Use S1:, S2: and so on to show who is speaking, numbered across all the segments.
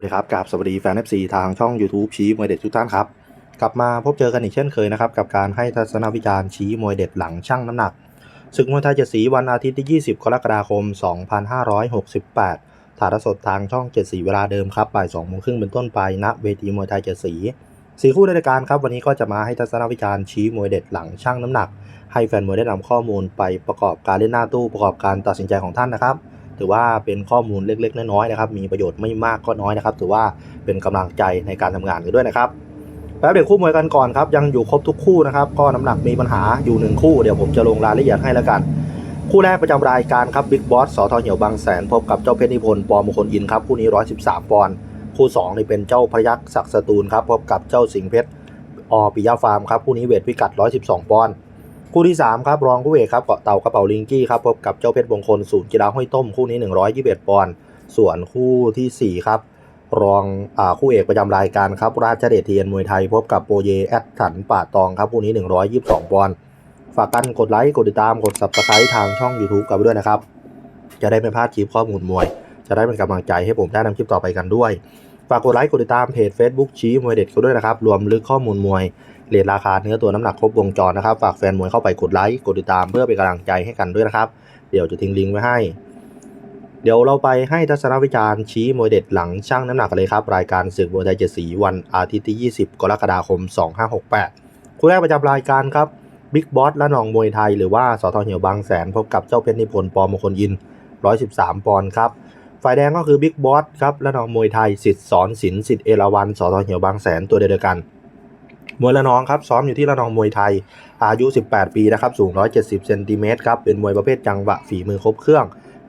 S1: สวัสดีครับกับสวัสดีแฟน FC ทางช่อง YouTube ชี้มวยเด็ดทุกท่านครับ กลับมาพบเจอกันอีกเช่นเคยนะครับ กับการให้ทัศนวิจารณ์ชี้มวยเด็ดหลังช่างน้ำหนักศึกมวยไทยเจ็ดสีวันอาทิตย์ที่ 20 กรกฎาคม 2568 ถ่ายทอดสดทางช่องเจ็ดสีเวลาเดิมครับบ่าย2โมงครึ่งเป็นต้นไปณเวทีมวยไทยเจ็ดสีสี่คู่ในรายการครับวันนี้ก็จะมาให้ทัศนวิจารณ์ชี้มวยเด็ดหลังช่างน้ำหนัก ให้แฟนมวยได้นำข้อมูลไปประกอบการเล่นหน้าตู้ประกอบการตัดสินใจของท่านนะครับ ถือว่าเป็นข้อมูลเล็ก ๆ น้อยๆนะครับ มีประโยชน์ไม่มากก็น้อยนะครับ ถือว่าเป็นกำลังใจในการทำงานกันด้วยนะครับแป๊บเดี๋ยวคู่มวยกันก่อนครับ ยังอยู่ครบทุกคู่นะครับ ก็น้ำหนักมีปัญหาอยู่หนึ่งคู่ เดี๋ยวผมจะลงรายละเอียดให้แล้วกัน คู่แรกประจำรายการครับบิ๊กบอสสอทอเหี่ยวบางแสนพบกับเจ้าเพชรนิพนธ์ปอมงคลอินครับคู่นี้113ปอนด์คู่2นี่เป็นเจ้าพยักศักดิ์สตูลครับพบกับเจ้าสิงห์เพชรอปิยาฟาร์มครับคู่นี้เวทพิกัด 112 ปอนด์ คู่ที่ 3 ครับ รองคู่เอกครับเกาะเต่ากระเป๋าลิงกี้ครับพบกับเจ้าเพชรมงคลศูนย์กีฬาห้วยต้มคู่นี้ 121 ปอนด์ส่วนคู่ทีสี่4 ครับ รองอาคู่เอกประจำรายการครับ ราชเดชเทียนมวยไทย พบกับโปเยแอดถันป่าตองครับคู่นี้ 122 ปอนด์ฝากกันกดไลค์กดติดตามกด subscribe ทางช่อง YouTube กันด้วยนะครับ จะได้ไม่พลาดคลิปข้อมูลมวย จะได้เป็นกำลังใจให้ผมได้นำคลิปต่อไปกันด้วยฝากกดไลค์กดติดตามเพจ Facebook ชี้มวยเด็ดเขาด้วยนะครับรวมลึกข้อมูลมวย เรทราคาเนื้อตัวน้ำหนักครบวงจรนะครับ ฝากแฟนมวยเข้าไปกดไลค์ กดติดตามเพื่อเป็นกำลังใจให้กันด้วยนะครับ เดี๋ยวจะทิ้งลิงก์ไว้ให้ เดี๋ยวเราไปให้ทัศนวิจารณ์ชี้มวยเด็ดหลังช่างน้ำหนักกันเลยครับ รายการศึกมวยไทยเจ็ดสีวันอาทิตย์ที่ 20 กรกฎาคม 2568 คู่แรกประจำรายการครับบิ๊กบอสและนองมวยไทยหรือว่าสทเหี่ยวบางแสนพบกับเจ้าเพชรนิพนธ์ปอมงคลยิน 113 ปอนด์ครับฝ่ายแดงก็คือบิ๊กบอสครับและนองมวยไทยสิทธิ์สอนศิลป์สิทธิ์เอราวันสทเหี่ยวบางแสนตัวเดียวกัน มวยละนองครับซ้อมอยู่ที่ละนองมวยไทย อายุ 18 ปีนะครับสูง 170เซนติเมตรครับเป็นมวยประเภทจังหวะฝีมือครบเครื่อง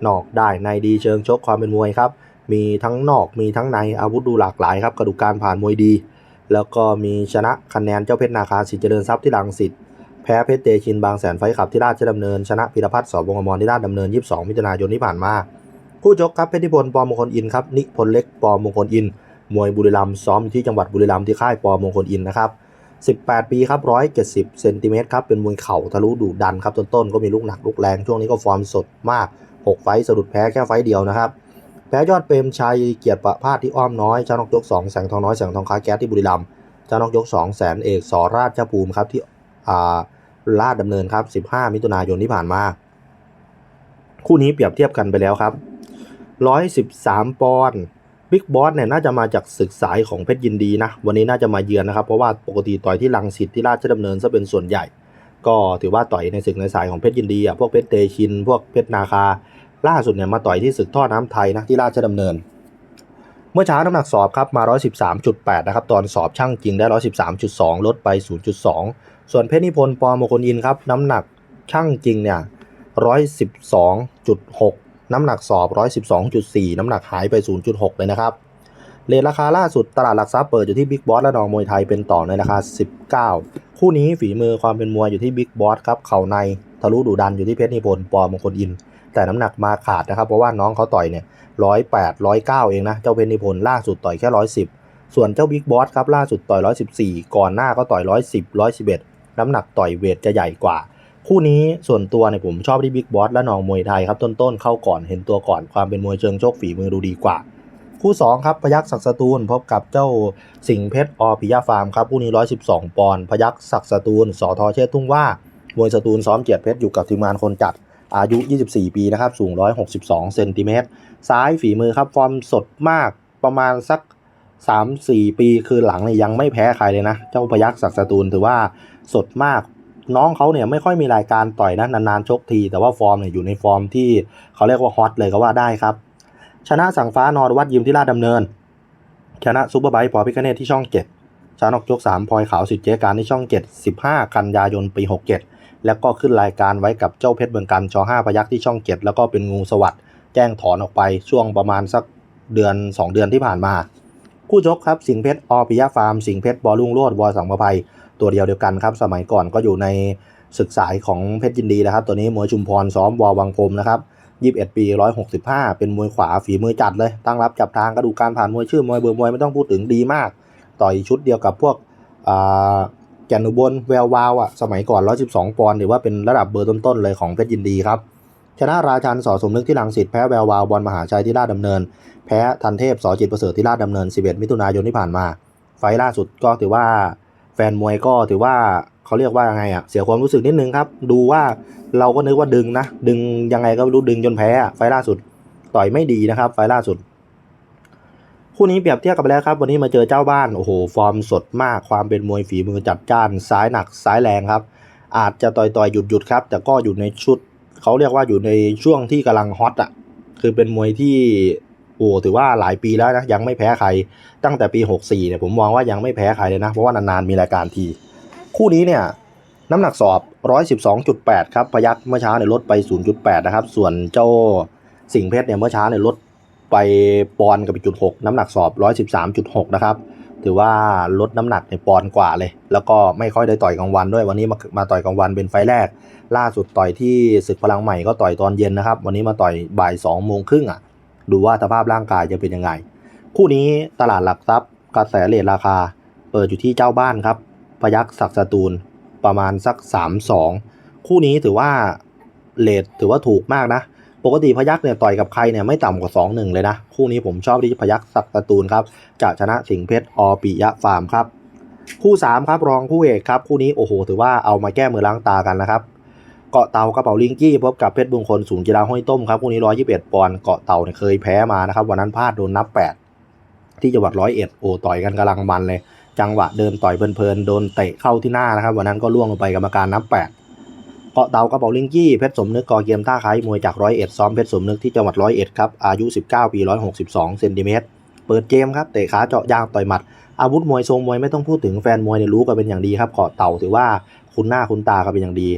S1: นอกได้ในดีเชิงชกความเป็นมวยครับมีทั้งนอกมีทั้งในอาวุธดูหลากหลายครับกระดูกการผ่านมวยดี แล้วก็มีชนะคะแนนเจ้าเพชรนาคาสิเจริญทรัพย์ที่ลังสิตแพ้เพชรเตชินบางแสนไฟขับที่ราชดำเนิน ชนะพิรพัฒน์สอบวงอมรที่ราชดำเนิน 22 มิถุนายนที่ผ่านมาคู่ชกครับเพชรนิพนธ์ปอมงคลอินครับนิพนธ์เล็กปอมงคลอินมวยบุรีรัมย์ซ้อมอยู่ที่จังหวัดบุรีรัมย์ที่ค่ายปอมงคลอินนะครับ 18 ปีครับ 170 เซนติเมตรครับ เป็นมวยเข่าทะลุดุดันครับ ต้นๆ ก็มีลูกหนักลูกแรง ช่วงนี้ก็ฟอร์มสดมาก 6 ไฟสะดุดแพ้แค่ไฟเดียวนะครับ แพ้ยอดเปรมชัย เกียรติประพาสที่อ้อมน้อยเจ้านกยก 2 แสงทองน้อย แสงทองค้าแก๊สที่บุรีรัมย์เจ้านกยก 2 แสนเอกสอราชภูมิครับที่อ่าลาดดำเนินครับ 15 มิถุนายนที่ผ่านมา คู่นี้เปรียบเทียบกันไปแล้วครับ 113 ปอนด์ บิ๊กบอสเนี่ยน่าจะมาจากศึกสายของเพชรยินดีนะ วันนี้น่าจะมาเยือนนะครับ เพราะว่าปกติต่อยที่ลังสิตที่ราชดำเนินซะเป็นส่วนใหญ่ ก็ถือว่าต่อยในศึกในสายของเพชรยินดีอะพวกเพชรเตชิน พวกเพชรนาคา ล่าสุดเนี่ยมาต่อยที่ศึกท่อน้ำไทยนะที่ราชดำเนิน เมื่อเช้าน้ำหนักสอบครับมา 113.8 นะครับตอนสอบช่างจริงได้ 113.2 ลดไป 0.2 ส่วนเพชรนิพนธ์ปอมงคลอินครับน้ำหนักช่างจริงเนี่ย112.6 น้ำหนักสอบ 112.4 น้ำหนักหายไป 0.6 เลยนะครับเรทราคาล่าสุดตลาดหลักทรัพย์เปิดอยู่ที่บิ๊กบอสและนองมวยไทยเป็นต่อในราคา 19 คู่นี้ฝีมือความเป็นมวยอยู่ที่บิ๊กบอสครับเข่าในทะลุดุดันอยู่ที่เพชรนิพนธ์ปอมงคลอิน แต่น้ำหนักมาขาดนะครับ เพราะว่าน้องเขาต่อยเนี่ยร้อยแปดร้อยเก้าเองนะ เจ้าเพชรนิพนธ์ล่าสุดต่อยแค่ร้อยสิบส่วนเจ้าบิ๊กบอสครับล่าสุดต่อยร้อยสิบสี่ก่อนหน้าก็ต่อยร้อยสิบร้อยสิบเอ็ดน้ำหนักต่อยเวทจะใหญ่กว่า คู่นี้ส่วนตัวเนี่ยผมชอบที่บิ๊กบอสและนองมวยไทยครับต้นๆเข้าก่อนเห็นตัวก่อนความเป็นมวยเชิงโชคฝีมือดูดีกว่า คู่2ครับพยักศักดิ์สตูลพบกับเจ้าสิงเพชรอปิยาฟาร์มครับคู่นี้ 112 ปอนด์พยักศักดิ์สตูลสอทอเชษทุ่งว่ามวยสตูลซ้อมเกียรติเพชรอยู่กับทีมงานคนจัดอายุ 24 ปีนะครับสูง 162 เซนติเมตรซ้ายฝีมือครับฟอร์มสดมากประมาณสัก 3-4 ปี คือหลังเนี่ยยังไม่แพ้ใครเลยนะ เจ้าพยักศักดิ์สตูลถือว่าสดมาก น้องเขาเนี่ยไม่ค่อยมีรายการต่อยนะนานๆชกที แต่ว่าฟอร์มเนี่ยอยู่ในฟอร์มที่เขาเรียกว่าฮอตเลยก็ว่าได้ครับ ชนะสังฟ้านอรวัดยิมที่ราชดำเนิน ชนะซูเปอร์ไบค์ปอพิคเนตที่ช่อง7ชนะนกยก3พลอยขาวสิทธิ์เจการที่ช่อง7 15กันยายนปี67แล้วก็ขึ้นรายการไว้กับเจ้าเพชรเมืองกันช5พยักที่ช่อง7แล้วก็เป็นงูสวัสด์แจ้งถอนออกไปช่วงประมาณสักเดือน 2 เดือนที่ผ่านมา คู่ชกครับสิงเพชรอปิยะฟาร์ม สิงเพชรบอลุงโลดวอสังประภัย ตัวเดียวเดียวกันครับ สมัยก่อนก็อยู่ในศึกสายของเพชรยินดีนะครับ ตัวนี้มวยชุมพรซ้อมวอวังพรมนะครับ21 ปี 165 เป็นมวยขวาฝีมือจัดเลย ตั้งรับจับทางกระดูกการผ่านมวยชื่อมวยเบอร์มวยไม่ต้องพูดถึงดีมาก ต่อยชุดเดียวกับพวกแก่นอุบลแวววาวอะสมัยก่อน 112 ปอนด์ถือว่าเป็นระดับเบอร์ต้นๆเลยของเพชรยินดีครับ ชนะราชันสอสมนึกที่ลังสิตแพ้แวววาวบอลมหาชัยที่ราชดำเนิน แพ้ทันเทพสอจิตประเสริฐที่ราชดำเนิน 11 มิถุนายนที่ผ่านมา ไฟล่าสุดก็ถือว่า นมวยก็ถือว่าเขาเรียกว่ายังไงอะเสียความรู้สึกนิดนึงครับ ดูว่าเราก็นึกว่าดึงนะ ดึงยังไงก็รู้ดึงจนแพ้ไฟล่าสุด ต่อยไม่ดีนะครับ ไฟล่าสุด คู่นี้เปรียบเทียบกันไปแล้วครับ วันนี้มาเจอเจ้าบ้านโอ้โหฟอร์มสดมากความเป็นมวยฝีมือจัดจ้านซ้ายหนักซ้ายแรงครับ อาจจะต่อยต่อยหยุดหยุดครับ แต่ก็อยู่ในชุดเขาเรียกว่าอยู่ในช่วงที่กำลังฮอตอะคือเป็นมวยที่ อ้ถือว่าหลายปีแล้วนะยังไม่แพ้ใคร ตั้งแต่ปี 64เนี่ยผมมองว่ายังไม่แพ้ใครเลยนะเพราะว่านานๆมีรายการที คู่นี้เนี่ยน้ำหนักสอบ 112.8 ครับพยักเมื่อเช้าเนี่ยลดไป 0.8 นะครับ ส่วนเจ้าสิงเพชรเนี่ยเมื่อเช้าเนี่ยลดไปปอนกับอีกจุด6น้ำหนักสอบ 113.6 นะครับ ถือว่าลดน้ำหนักในปอนกว่าเลย แล้วก็ไม่ค่อยได้ต่อยกลางวันด้วยวันนี้มามาต่อยกลางวันเป็นไฟแรก ล่าสุดต่อยที่ศึกพลังใหม่ก็ต่อยตอนเย็นนะครับ วันนี้มาต่อยบ่าย2โมงครึ่งอะ ดูว่าสภาพร่างกายจะเป็นยังไง คู่นี้ตลาดหลักทรัพย์ กระแสเลทราคา เปิดอยู่ที่เจ้าบ้านครับ พยักศักสตูลประมาณสัก 3-2 คู่นี้ถือว่าเลทถือว่าถูกมากนะ ปกติพยักเนี่ยต่อยกับใครเนี่ยไม่ต่ำกว่า 2-1 เลยนะ คู่นี้ผมชอบที่พยักศักสตูลครับจะชนะสิงเพชรอปิยะฟาร์มครับ คู่ 3 ครับรองคู่เอกครับ คู่นี้โอ้โหถือว่าเอามาแก้มือล้างตากันนะครับ เกาะเต่ากระเป๋าลิงกี้พบกับเพชรบุงคลศูนย์กีฬาห้วยต้มครับคู่นี้121ปอนด์เกาะเต่าเนี่ยเคยแพ้มานะครับวันนั้นพลาดโดนนับ8ที่จังหวัดร้อยเอ็ดโอต่อยกันกำลังมันเลย จังหวะเดินต่อยเพลินๆโดนเตะเข้าที่หน้านะครับวันนั้นก็ล่วงลงไปกรรมการนับ8เกาะเต่ากระเป๋าลิงกี้เพชรสมนึกกอเกมท่าไคร้มวยจากร้อยเอ็ดซ้อมเพชรสมนึกที่จังหวัดร้อยเอ็ดครับอายุ 19 ปี 162เซนติเมตรเปิดเกมครับเตะขาเจาะยางต่อยหมัด อาวุธมวยทรงมวยไม่ต้องพูดถึงแฟนมวยเนี่ยรู้กันเป็นอย่างดีครับเกาะเต่าถือว่าคุ้นหน้าคุ้นตากันเป็นอย่างดี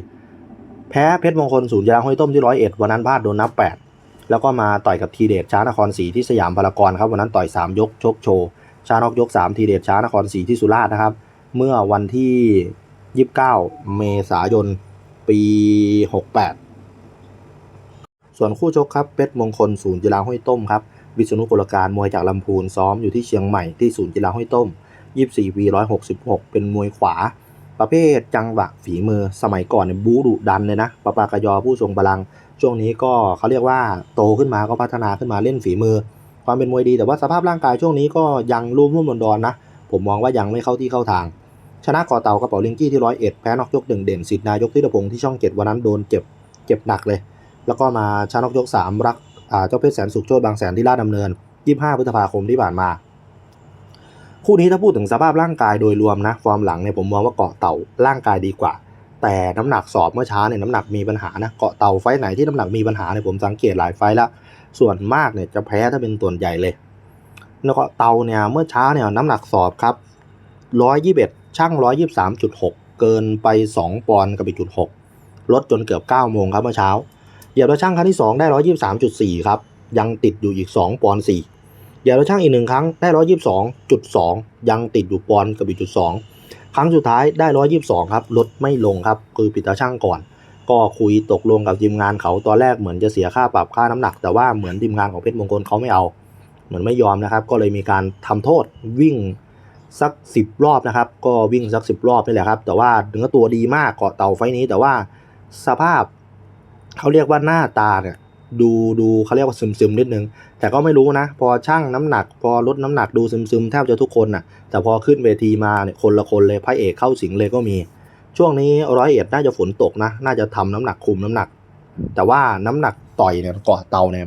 S1: แพ้เพชรมงคลศูนย์ยาห้วยต้มที่ร้อยเอ็ดวันนั้นพลาดโดนนับ 8 แล้วก็มาต่อยกับทีเดชช้านครศรีที่สยามพารากอนครับวันนั้นต่อย 3 ยกชกโชว์ชานอกยก 3 ทีเดชช้านครศรีที่สุราษฎร์นะครับ เมื่อวันที่ 29 เมษายน ปี 68 ส่วนคู่ชกครับเพชรมงคลศูนย์กีฬาห้วยต้มครับวิษณุกุลการมวยจากลำพูนซ้อมอยู่ที่เชียงใหม่ที่ศูนย์กีฬาห้วยต้ม 24ปี166 เป็นมวยขวา ประเภทจังหวะฝีมือสมัยก่อนเนี่ยบูดุดันเลยนะปะปากยอผู้ทรงพลังช่วงนี้ก็เขาเรียกว่าโตขึ้นมาก็พัฒนาขึ้นมาเล่นฝีมือ ความเป็นมวยดีแต่ว่าสภาพร่างกายช่วงนี้ก็ยังรุ่มรุ่มดอนๆนะ ผมมองว่ายังไม่เข้าที่เข้าทาง ชนะกอเต่ากระเป๋าลิงกี้ที่ร้อยเอ็ดแพ้นอกยกหนึ่งเด่นสิทธินายกทิตพงที่ช่องเจ็ดวันนั้นโดนเจ็บเจ็บหนักเลย แล้วก็มาชนะนอกยกสามรักเจ้าเพชรแสนสุขโชดบางแสนที่ลาดดำเนิน 25พฤษภาคมที่ผ่านมา คู่นี้ถ้าพูดถึงสภาพร่างกายโดยรวมนะ ฟอร์มหลังเนี่ยผมมองว่าเกาะเต่าร่างกายดีกว่า แต่น้ำหนักสอบเมื่อเช้าเนี่ยน้ำหนักมีปัญหานะเกาะเต่าไฟไหนที่น้ำหนักมีปัญหาเนี่ยผมสังเกตหลายไฟแล้วส่วนมากเนี่ยจะแพ้ถ้าเป็นส่วใหญ่เลย แล้วก็เตาเนี่ยเมื่อเช้าเนี่ยน้ำหนักสอบครับ121ช่าง123.6เกินไป2ปอนด์กับอีกจุด6ลดจนเกือบ9โมงครับเมื่อเช้าเหยียบแล้วช่างครั้งที่2ได้123.4ครับยังติดอยู่อีก2ปอนด์4 เหยียบแล้วช่างอีกหนึ่งครั้งได้122.2ยังติดอยู่ปอนกับอีกจุด2ครั้งสุดท้ายได้122ครับลดไม่ลงครับคือปิดตาช่างก่อน ก็คุยตกลงกับทีมงานเขาตอนแรกเหมือนจะเสียค่าปรับค่าน้ำหนัก แต่ว่าเหมือนทีมงานของเพชรมงคลเขาไม่เอา เหมือนไม่ยอมนะครับ ก็เลยมีการทำโทษวิ่งสักสิบรอบนะครับ ก็วิ่งสักสิบรอบนี่แหละครับ แต่ว่าเนื้อตัวดีมากเกาะเต่าไฟนี้แต่ว่าสภาพเขาเรียกว่าหน้าตาเนี่ย ดูดูเขาเรียกว่าซึมซึมนิดนึง แต่ก็ไม่รู้นะ พอช่างน้ำหนัก พอลดน้ำหนักดูซึมซึมแทบจะทุกคนน่ะ แต่พอขึ้นเวทีมาเนี่ยคนละคนเลยพระเอกเข้าสิงเลยก็มี ช่วงนี้ร้อยเอ็ดน่าจะฝนตกนะ น่าจะทำน้ำหนักคุมน้ำหนัก แต่ว่าน้ำหนักต่อยเนี่ยเกาะเตาเนี่ย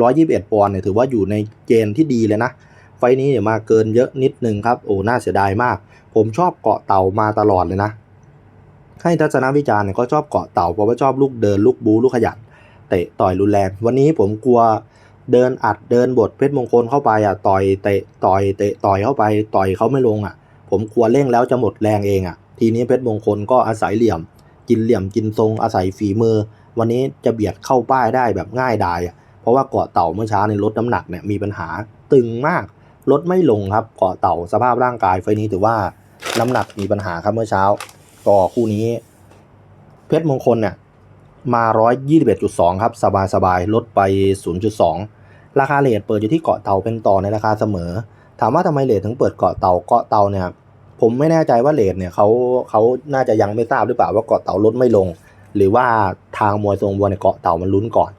S1: ร้อยยี่สิบเอ็ดปอนด์เนี่ยถือว่าอยู่ในเกณฑ์ที่ดีเลยนะ ไฟนี้เนี่ยมาเกินเยอะนิดนึงครับ โอ้ น่าเสียดายมาก ผมชอบเกาะเต่ามาตลอดเลยนะ ให้ทัศนวิจารณ์เนี่ยก็ชอบเกาะเต่าเพราะว่าชอบลูกเดินลูกบูลูกขยัน เตะต่อยรุนแรง วันนี้ผมกลัวเดินอัดเดินบทเพชรมงคลเข้าไปอะต่อยเตะต่อยเตะต่อยเข้าไป ต่อยเขาไม่ลงอะ ผมกลัวเร่งแล้วจะหมดแรงเองอะ ทีนี้เพชรมงคลก็อาศัยเหลี่ยม กินเหลี่ยมกินทรงอาศัยฝีมือ วันนี้จะเบียดเข้าป้ายได้แบบง่ายดายอะเพราะว่าเกาะเต่าเมื่อเช้าในลดน้ำหนักเนี่ยมีปัญหาตึงมากลดไม่ลงครับเกาะเต่าสภาพร่างกายไฟนี้ถือว่าน้ำหนักมีปัญหาครับเมื่อเช้าก็คู่นี้ เพชรมงคลเนี่ย มา 121.2 ครับสบายสบายลดไป 0.2 ราคาเลทเปิดอยู่ที่เกาะเต่าเป็นต่อในราคาเสมอ ถามว่าทำไมเลทถึงเปิดเกาะเต่าเกาะเต่าเนี่ยผมไม่แน่ใจว่าเลทเนี่ยเขาเขาน่าจะยังไม่ทราบหรือเปล่าว่าเกาะเต่าลดไม่ลง หรือว่าทางมวยทรงวัวในเกาะเต่ามันลุ้นก่อน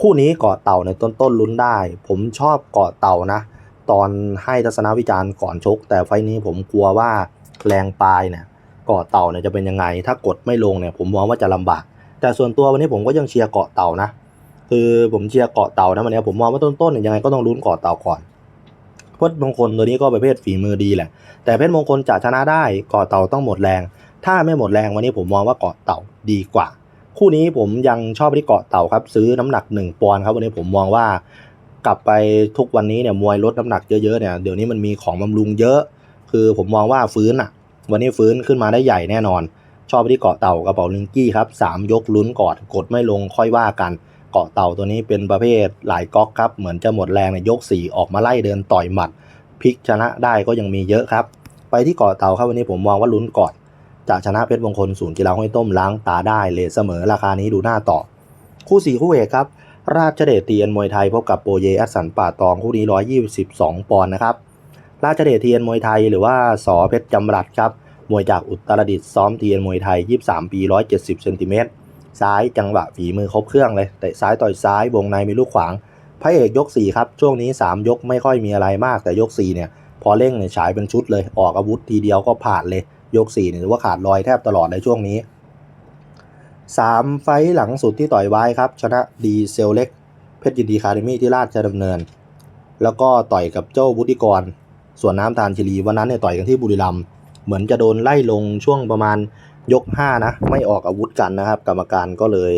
S1: คู่นี้เกาะเต่าในต้นต้นลุ้นได้ ผมชอบเกาะเต่านะ ตอนให้ทัศนวิจารณ์ก่อนชก แต่ไฟนี้ผมกลัวว่าแรงปลายเนี่ยเกาะเต่าเนี่ยจะเป็นยังไง ถ้ากดไม่ลงเนี่ยผมมองว่าจะลำบาก แต่ส่วนตัววันนี้ผมก็ยังเชียร์เกาะเต่านะ คือผมเชียร์เกาะเต่านะวันนี้ผมมองว่าต้นๆเนี่ยยังไงก็ต้องลุ้นเกาะเต่าก่อนเพชรมงคลตัวนี้ก็ประเภทฝีมือดีแหละ แต่เพชรมงคลจะชนะได้เกาะเต่าต้องหมดแรง ถ้าไม่หมดแรงวันนี้ผมมองว่าเกาะเต่าดีกว่า คู่นี้ผมยังชอบที่เกาะเต่าครับ ซื้อน้ำหนัก 1ปอนด์ครับวันนี้ผมมองว่ากลับไปทุกวันนี้เนี่ยมวยลดน้ำหนักเยอะๆเนี่ยเดี๋ยวนี้มันมีของบำรุงเยอะ คือผมมองว่าฟื้นอะ วันนี้ฟื้นขึ้นมาได้ใหญ่แน่นอน ชอบไปที่เกาะเต่ากระเป๋าลิงกี้ครับสามยกลุ้นกอนกดไม่ลงค่อยว่ากัน เกาะเต่าตัวนี้เป็นประเภทหลายก๊อกครับเหมือนจะหมดแรงในยกสี่ออกมาไล่เดินต่อยหมัดพลิกชนะได้ก็ยังมีเยอะครับ ไปที่เกาะเต่าครับวันนี้ผมมองว่าลุ้นก่อนจะชนะเพชรมงคลศูนย์กีฬาห้วยต้มล้างตาได้เลทเสมอราคานี้ดูหน้าต่อ คู่สี่คู่เอกครับราชเดชเทียนมวยไทยพบกับโปเยอสสันป่าตองคู่นี้122 ปอนด์นะครับ ราชเดชเทียนมวยไทยหรือว่าสอเพชรจำรัดครับ มวยจากอุตรดิตถ์ซ้อมเทียนมวยไทย 23 ปี 170เซนติเมตรซ้ายจังหวะฝีมือครบเครื่องเลยเตะซ้ายต่อยซ้ายวงในมีลูกขวางพระเอกยก 4 ครับ ช่วงนี้ 3 ยกไม่ค่อยมีอะไรมากแต่ยก 4 เนี่ย พอเร่งเนี่ยฉายเป็นชุดเลยออกอาวุธทีเดียวก็ผ่านเลย ยก 4 เนี่ยถือว่าขาดลอยแทบตลอดในช่วงนี้ 3 ไฟหลังสุดที่ต่อยไว้ครับ ชนะดีเซลเล็ก เพชรยินดีคาเดมี่ที่ราชดำเนิน แล้วก็ต่อยกับเจ้าบุติกร ส่วนน้ำตาลชิลีวันนั้นเนี่ยต่อยกันที่บุรีรัมย์ เหมือนจะโดนไล่ลงช่วงประมาณยก 5 นะ ไม่ออกอาวุธกันนะครับ กรรมการก็เลย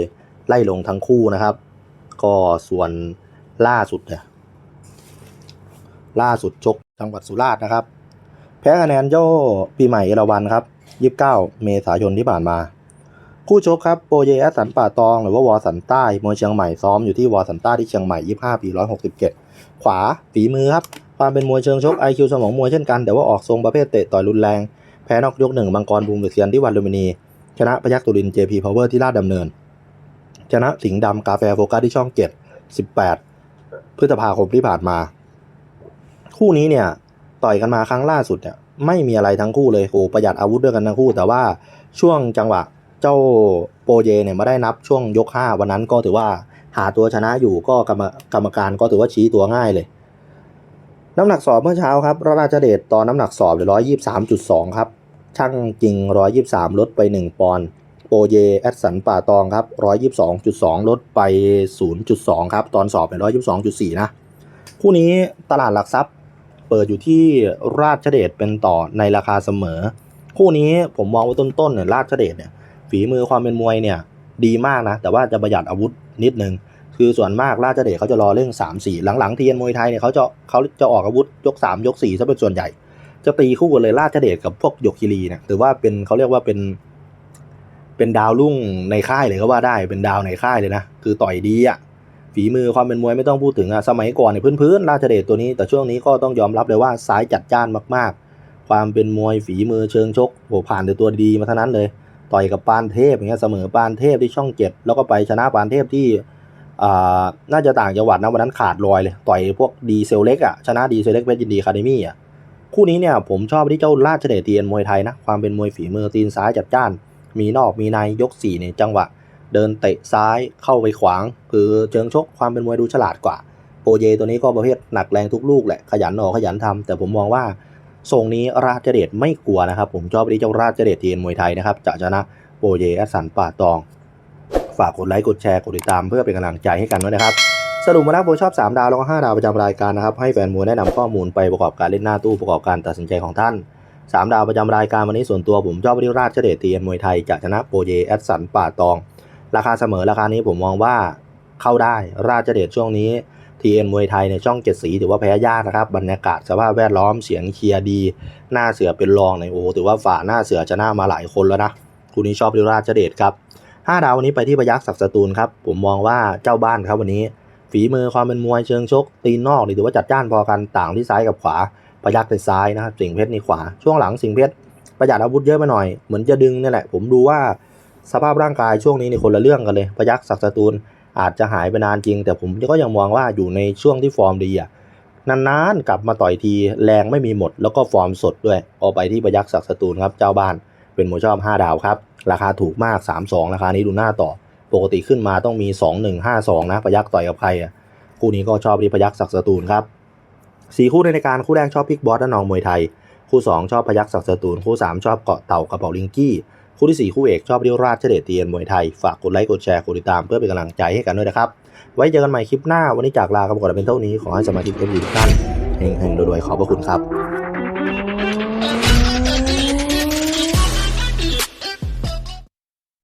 S1: ไล่ลงทั้งคู่นะครับ ก็ส่วนล่าสุดเนี่ยล่าสุดชกจังหวัดสุราษฎร์นะครับ แพ้คะแนนโจ้ปีใหม่เอราวันครับ 29 เมษายนที่ผ่านมา คู่ชกครับโปเยอสันป่าตอง หรือว่าวอสันใต้มวยเชียงใหม่ซ้อมอยู่ที่วอสันใต้ที่เชียงใหม่ 25 ปี 167 ขวาฝีมือครับ ความเป็นมวยเชิงชก IQ สมองมวยเช่นกัน แต่ว่าออกทรงประเภทเตะต่อยรุนแรง แพ้นอกยกหนึ่งบางกรบูมเซียนที่วันลูมินี ชนะพยัคฆ์ตุลิน JP Power ที่ลาดดำเนิน ชนะสิงห์ดำกาแฟโฟกัสที่ช่องเจ็ด18พฤษภาคมที่ผ่านมา คู่นี้เนี่ยต่อยกันมาครั้งล่าสุดเนี่ยไม่มีอะไรทั้งคู่เลยโอ้ประหยัดอาวุธด้วยกันทั้งคู่ แต่ว่าช่วงจังหวะเจ้าโปเยเนี่ยมาได้นับช่วงยก5วันนั้นก็ถือว่าหาตัวชนะอยู่ก็กรรมกรรมการก็ถือว่าชี้ตัวง่ายเลย น้ำหนักสอบเมื่อเช้าครับราชเดชตอนน้ำหนักสอบเหลือ123.2ครับช่างจริง123ลดไป1ปอนด์โปเยแอดสันป่าตองครับ122.2ลดไป0.2ครับตอนสอบเป็น122.4นะคู่นี้ตลาดหลักทรัพย์เปิดอยู่ที่ราชเดชเป็นต่อในราคาเสมอ คู่นี้ผมมองว่าต้นๆเนี่ยราชเดชเนี่ยฝีมือความเป็นมวยเนี่ยดีมากนะแต่ว่าจะประหยัดอาวุธนิดนึง คือส่วนมากราชเดชเขาจะรอเรื่อง3 4หลังๆเทียนมวยไทยเนี่ยเขาจะเขาจะออกอาวุธยก 3 ยก4ซะเป็นส่วนใหญ่ จะตีคู่กันเลยราชเดชกับพวกหยกคีรีเนี่ยถือว่าเป็นเขาเรียกว่าเป็นเป็นดาวรุ่งในค่ายเลยก็ว่าได้เป็นดาวในค่ายเลยนะคือต่อยดีอะฝีมือความเป็นมวยไม่ต้องพูดถึงอะสมัยก่อนเนี่ยพื้นๆราชเดชตัวนี้แต่ช่วงนี้ก็ต้องยอมรับเลยว่าซ้ายจัดจ้านมากๆ ความเป็นมวยฝีมือเชิงชกโหผ่านแต่ตัวดีมาทั้งนั้นเลย ต่อยกับปานเทพอย่างเงี้ยเสมอปานเทพที่ช่องเจ็ดแล้วก็ไปชนะปานเทพที่ น่าจะต่างจังหวัดนะวันนั้นขาดลอยเลย ต่อยพวกดีเซลเล็กอะชนะดีเซลเล็กเพชรยินดีคาเดมี่อะคู่นี้เนี่ยผมชอบที่เจ้าราชเดชเทียนมวยไทยนะ ความเป็นมวยฝีมือตีนซ้ายจัดจ้าน มีนอกมีในยก4เนี่ยจังหวะ เดินเตะซ้ายเข้าไปขวาง คือเชิงชกความเป็นมวยดูฉลาดกว่า โปเยตัวนี้ก็ประเภทหนักแรงทุกลูกแหละขยันออกขยันทำแต่ผมมองว่าทรงนี้ราชเดชไม่กลัวนะครับ ผมชอบที่เจ้าราชเดชเทียนมวยไทยนะครับจะชนะโปเยแอสันป่าตอง ฝากกดไลค์กดแชร์กดติดตามเพื่อเป็นกำลังใจให้กันด้วยนะครับสรุปมาแล้วผมชอบ 3 ดาวแล้วก็5ดาวประจำรายการนะครับให้แฟนมวยแนะนำข้อมูลไปประกอบการเล่นหน้าตู้ประกอบการตัดสินใจของท่าน 3 ดาวประจำรายการวันนี้ส่วนตัวผมชอบที่ราชเดชเทียนมวยไทยจะชนะโปเยแอดสันป่าตอง ราคาเสมอราคานี้ผมมองว่าเข้าได้ราชเดชช่วงนี้ทีเอ็นมวยไทยในช่องเจ็ดสีถือว่าแพ้ยากนะครับบรรยากาศสภาพแวดล้อมเสียงเชียร์ดี หน้าเสือเป็นรองในโอ้ถือว่าฝ่าหน้าเสือชนะมาหลายคนแล้วนะคู่นี้ชอบที่ราชเดชครับ ห้าดาววันนี้ไปที่พยัคฆ์ศักสตูลครับผมมองว่าเจ้าบ้านครับวันนี้ ฝีมือความเป็นมวยเชิงชก ตีนนอกนี่ถือว่าจัดจ้านพอกันต่างที่ซ้ายกับขวาพยัคฆ์ในซ้ายนะครับสิงเพชรในขวาช่วงหลังสิงเพชรประหยัดอาวุธเยอะไปหน่อยเหมือนจะดึงนี่แหละ ผมดูว่าสภาพร่างกายช่วงนี้ในคนละเรื่องกันเลยพยักศักสตูลอาจจะหายไปนานจริง แต่ผมก็ยังมองว่าอยู่ในช่วงที่ฟอร์มดีอะนานๆกลับมาต่อยทีแรงไม่มีหมด แล้วก็ฟอร์มสดด้วยเอาไปที่พยักศักสตูลครับเจ้าบ้านเป็นหมวยชอบ 5 ดาวครับ ราคาถูกมาก 3-2 ราคานี้ดูหน้าต่อ ปกติขึ้นมาต้องมี 2-1-5-2 นะพยักต่อยกับใครอะคู่นี้ก็ชอบที่พยักศักสตูลครับสี่คู่ในรายการคู่แรกชอบพิกบอสและนองมวยไทย คู่ 2 ชอบพยักศักสตูลคู่ 3 ชอบเกาะเต่ากระเป๋าลิงกี้ คู่ทีสี่ 4 คู่เอกชอบเรียวราชเดชเตียนมวยไทย ฝากกดไลค์กดแชร์กดติดตามเพื่อเป็นกำลังใจให้กันด้วยนะครับไว้เจอกันใหม่คลิปหน้าวันนี้จากลากันก่อนเป็นเท่านี้ขอให้สมาชิกเอฟซีทุกท่านเฮงๆรวยๆขอบพระคุณครับ